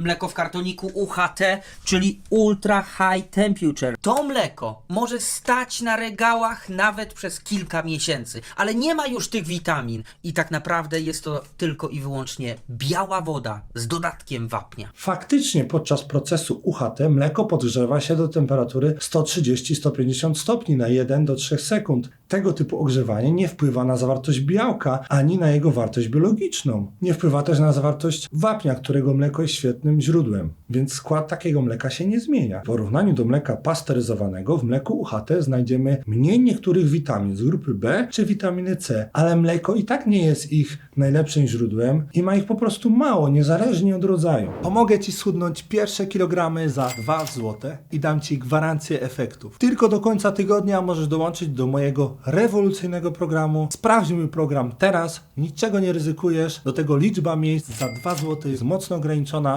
Mleko w kartoniku UHT, czyli Ultra High Temperature. To mleko może stać na regałach nawet przez kilka miesięcy, ale nie ma już tych witamin i tak naprawdę jest to tylko i wyłącznie biała woda z dodatkiem wapnia. Faktycznie podczas procesu UHT mleko podgrzewa się do temperatury 130-150 stopni na 1 do 3 sekund. Tego typu ogrzewanie nie wpływa na zawartość białka ani na jego wartość biologiczną. Nie wpływa też na zawartość wapnia, którego mleko jest świetnym źródłem, więc skład takiego mleka się nie zmienia. W porównaniu do mleka pasteryzowanego w mleku UHT znajdziemy mniej niektórych witamin z grupy B czy witaminy C, ale mleko i tak nie jest ich najlepszym źródłem i ma ich po prostu mało, niezależnie od rodzaju. Pomogę Ci schudnąć pierwsze kilogramy za 2 zł i dam Ci gwarancję efektów. Tylko do końca tygodnia możesz dołączyć do mojego rewolucyjnego programu. Sprawdź mój program teraz, niczego nie ryzykujesz. Do tego liczba miejsc za 2 zł jest mocno ograniczona,